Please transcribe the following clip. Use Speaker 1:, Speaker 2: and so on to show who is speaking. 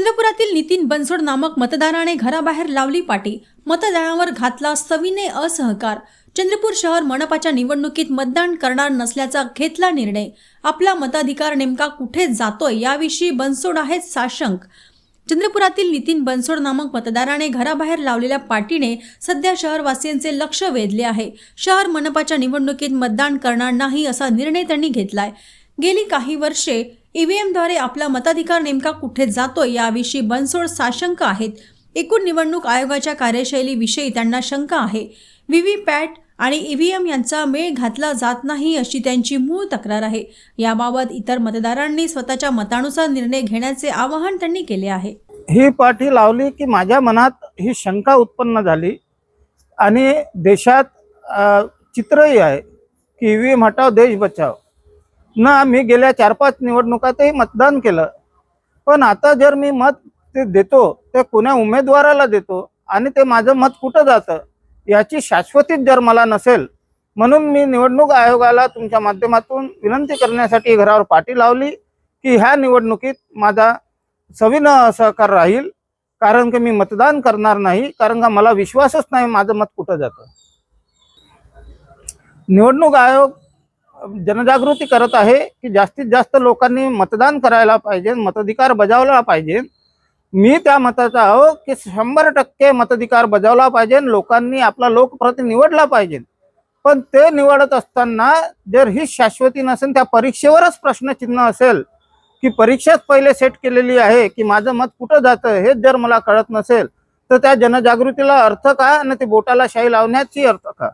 Speaker 1: चंद्रपुरातील नितीन बनसोड नामक मतदाराने घराबाहेर लावली पाटी. मतदानावर घातला सविनय असहकार. चंद्रपूर शहर मनपाच्या निवडणुकीत मतदान करणार नसल्याचा घेतला निर्णय. आपला मताधिकार नेमका कुठे जातोय याविषयी बनसोड आहेत साशंक. चंद्रपुरातील नितीन बनसोड नामक मतदाराने घराबाहेर लावलेल्या पाटीने सध्या शहरवासियांचे लक्ष वेधले आहे. शहर मनपाच्या निवडणुकीत मतदान करणार नाही असा निर्णय त्यांनी घेतलाय. गेली काही वर्षे ईव्हीएमद्वारे आपला मताधिकार नेमका कुठे जातो याविषयी बनसोड साशंक आहेत. एकूण निवडणूक आयोगाच्या कार्यशैलीविषयी त्यांना शंका आहे. व्हीव्हीपॅट आणि ईव्हीएम यांचा मेळ घातला जात नाही अशी त्यांची मूळ तक्रार आहे. याबाबत इतर मतदारांनी स्वतःच्या मतानुसार निर्णय घेण्याचे आवाहन त्यांनी केले आहे.
Speaker 2: ही पाठी लावली की माझ्या मनात ही शंका उत्पन्न झाली. आणि देशात चित्रही आहे की ईव्हीएम हटाव देश बचाव. ना मी गेल्या चार पाच निवडणुकातही मतदान केलं. पण आता जर मी मत ते देतो ते कुण्या उमेदवाराला देतो आणि ते माझं मत कुठं जातं याची शाश्वतीच जर मला नसेल म्हणून मी निवडणूक आयोगाला तुमच्या माध्यमातून विनंती करण्यासाठी घरावर पाठी लावली की ह्या निवडणुकीत माझा सविन सहकार राहील कारण की मी मतदान करणार नाही कारण का मला विश्वासच नाही माझं मत कुठं जातं. निवडणूक आयोग जनजागृती करत आहे की जास्तीत जास्त लोकांनी मतदान करायला पाहिजे मताधिकार बजावला पाहिजे. मी त्या मताचा आहो की शंभर टक्के मताधिकार बजावला पाहिजे लोकांनी आपला लोकप्रति निवडला पाहिजे. पण ते निवडत असताना जर ही शाश्वती नसेल त्या परीक्षेवरच प्रश्नचिन्ह असेल की परीक्षाच पहिले सेट केलेली आहे की माझं मत कुठं जातं हेच जर मला कळत नसेल तर त्या जनजागृतीला अर्थ काय आणि ते बोटाला शाई लावण्याची अर्थ का?